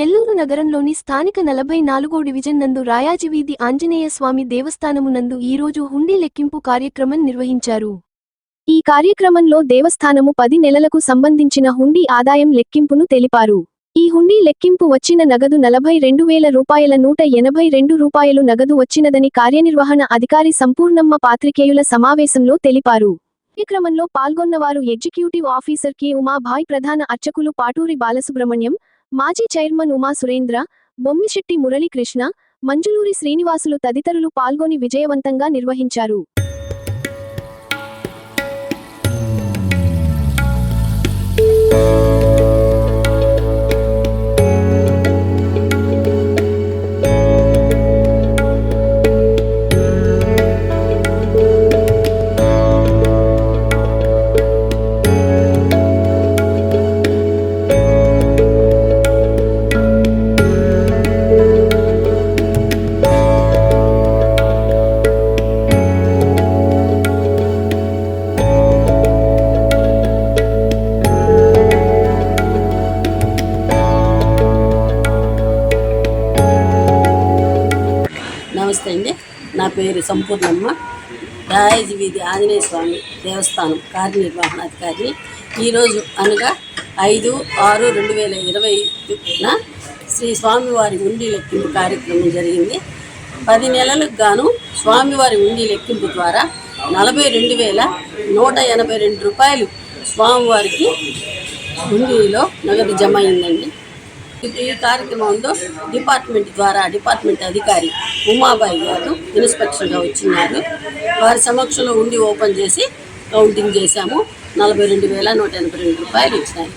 నెల్లూరు నగరంలోని స్థానిక నలభై నాలుగో డివిజన్ నందు రాయాజివీధి ఆంజనేయ స్వామి దేవస్థానమునందు ఈరోజు హుండీ లెక్కింపు కార్యక్రమం నిర్వహించారు. ఈ కార్యక్రమంలో దేవస్థానము పది నెలలకు సంబంధించిన హుండీ ఆదాయం లెక్కింపును తెలిపారు. ఈ హుండీ లెక్కింపు వచ్చిన నగదు నలభై రెండు వేల రూపాయల నూట ఎనభై రెండు రూపాయలు నగదు వచ్చినదని కార్యనిర్వహణ అధికారి సంపూర్ణమ్మ పాత్రికేయుల సమావేశంలో తెలిపారు. కార్యక్రమంలో పాల్గొన్నవారు ఎగ్జిక్యూటివ్ ఆఫీసర్ కె. ఉమాభాయ్ ప్రధాన అర్చకులు పాటూరి బాలసుబ్రహ్మణ్యం మాజీ చైర్మన్ ఉమా సురేంద్ర బొమ్మిశెట్టి మురళీకృష్ణ మంజులూరి శ్రీనివాసులు తదితరులు పాల్గొని విజయవంతంగా నిర్వహించారు. నమస్తే అండి. నా పేరు సంపూర్ణమ్మ. రాయజీ వీధి ఆంజనేయ స్వామి దేవస్థానం కార్యనిర్వహణాధికారిని. ఈరోజు అనగా ఐదు ఆరు రెండు వేల ఇరవై ఐదున శ్రీ స్వామివారి ఉండి లెక్కింపు కార్యక్రమం జరిగింది. పది నెలలకు గాను స్వామివారి ఉండి లెక్కింపు ద్వారా నలభై రెండు వేల నూట ఎనభై రెండు రూపాయలు స్వామివారికి హుండీలో నగదు జమ అయిందండి. ఈ కార్యక్రమంలో డిపార్ట్మెంట్ ద్వారా డిపార్ట్మెంట్ అధికారి ఉమాబాయి గారు ఇన్స్పెక్షన్గా వచ్చినారు. వారి సమక్షంలో ఉండి ఓపెన్ చేసి కౌంటింగ్ చేశాము. నలభై రెండు వేల నూట ఎనభై రెండు రూపాయలు ఇచ్చినాయి.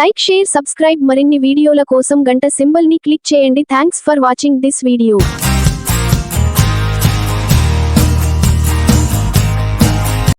లైక్ షేర్ సబ్స్క్రైబ్ మరిన్ని వీడియోల కోసం గంట సింబల్ని క్లిక్ చేయండి. Thanks for watching this video.